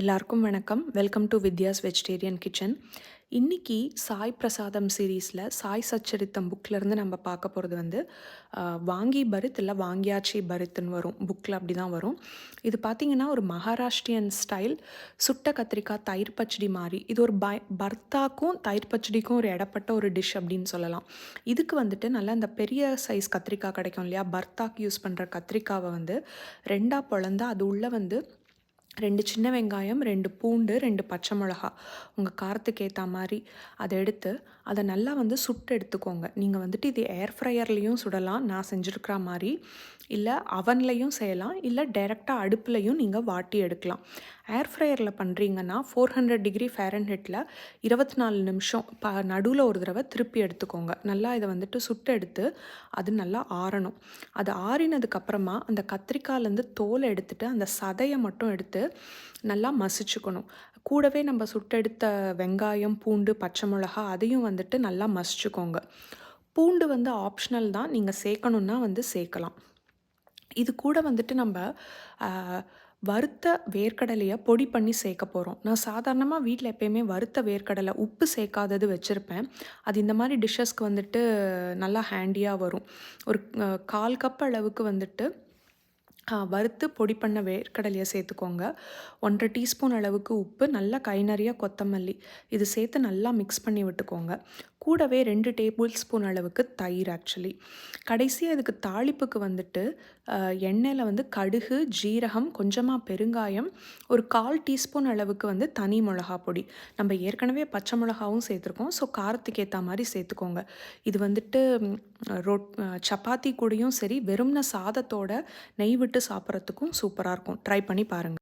எல்லாருக்கும் வணக்கம். Welcome to Vidya's vegetarian kitchen இன்றைக்கி சாய் பிரசாதம் சீரீஸில் சாய் சச்சரித்தம் புக்லேருந்து நம்ம பார்க்க போகிறது வந்து வாங்கி பரித் இல்லை வாங்கியாச்சி பரித்துன்னு வரும். புக்கில் அப்படி தான் வரும். இது பார்த்திங்கன்னா ஒரு மகாராஷ்டிரியன் ஸ்டைல் சுட்ட கத்திரிக்காய் தயிர் பச்சடி மாதிரி இது ஒரு பய பர்த்தாக்கும் தயிர் பச்சடிக்கும் ஒரு இடப்பட்ட ஒரு டிஷ் அப்படின்னு சொல்லலாம். இதுக்கு வந்துட்டு நல்லா இந்த பெரிய சைஸ் கத்திரிக்காய் கிடைக்கும் இல்லையா? பர்த்தாக்கு யூஸ் பண்ணுற கத்திரிக்காவை வந்து ரெண்டாக பொழந்து அது உள்ளே வந்து ரெண்டு சின்ன வெங்காயம் ரெண்டு பூண்டு ரெண்டு பச்சை மிளகா. உங்கள் காரத்துக்கு ஏற்ற மாதிரி அதை எடுத்து அதை நல்லா வந்து சுட்டு எடுத்துக்கோங்க. நீங்கள் வந்துட்டு இது ஏர் ஃப்ரையர்லேயும் சுடலாம். நான் செஞ்சுருக்கிற மாதிரி இல்லை அவன்லேயும் செய்யலாம். இல்லை டைரெக்டாக அடுப்புலையும் நீங்கள் வாட்டி எடுக்கலாம். ஏர் ஃப்ரையரில் பண்ணுறீங்கன்னா ஃபோர் ஹண்ட்ரட் டிகிரி ஃபேரன்ஹெட்டில் இருபத்தி நாலு நிமிஷம் ப நடுவில் ஒரு தடவை திருப்பி எடுத்துக்கோங்க. நல்லா இதை வந்துட்டு சுட்டு எடுத்து அது நல்லா ஆறணும். அது ஆறினதுக்கப்புறமா அந்த கத்திரிக்காயிலேருந்து தோலை எடுத்துட்டு அந்த சதையை மட்டும் எடுத்து நல்லா மசிச்சுக்கணும். கூடவே நம்ம சுட்டெடுத்த வெங்காயம் பூண்டு பச்சை மிளகா அதையும் வந்துட்டு நல்லா மசிச்சுக்கோங்க. பூண்டு வந்து ஆப்ஷனல் தான். நீங்கள் சேர்க்கணுன்னா வந்து சேர்க்கலாம். இது கூட வந்துட்டு நம்ம வறுத்த வேர்க்கடலையை பொடி பண்ணி சேர்க்க போகிறோம் நான் சாதாரணமாக வீட்டில் எப்போயுமே வறுத்த வேர்க்கடலை உப்பு சேர்க்காதது வச்சுருப்பேன். அது இந்த மாதிரி டிஷ்ஷஸ்க்கு வந்துட்டு நல்லா ஹேண்டியாக வரும். ஒரு கால் கப் அளவுக்கு வந்துட்டு வறுத்து பொடி பண்ண வேர்க்கடலையை சேர்த்துக்கோங்க. ஒன்றரை டீஸ்பூன் அளவுக்கு உப்பு நல்லா கை நிறைய கொத்தமல்லி. இது சேர்த்து நல்லா மிக்ஸ் பண்ணி விட்டுக்கோங்க. கூடவே ரெண்டு டேபிள் ஸ்பூன் அளவுக்கு தயிர் ஆக்சுவலி கடைசியாக இதுக்கு தாளிப்புக்கு வந்துட்டு எண்ணெயில் வந்து கடுகு ஜீரகம் கொஞ்சமாக பெருங்காயம் ஒரு கால் டீஸ்பூன் அளவுக்கு வந்து தனி மிளகா பொடி. நம்ம ஏற்கனவே பச்சை மிளகாவும் சேர்த்துருக்கோம். ஸோ காரத்துக்கு ஏற்ற மாதிரி சேர்த்துக்கோங்க. இது வந்துட்டு ரொட் சப்பாத்தி கூடயும் சரி வெறும்ன சாதத்தோட நெய் விட்டு சாப்பிட்றதுக்கும் சூப்பராக இருக்கும். ட்ரை பண்ணி பாருங்கள்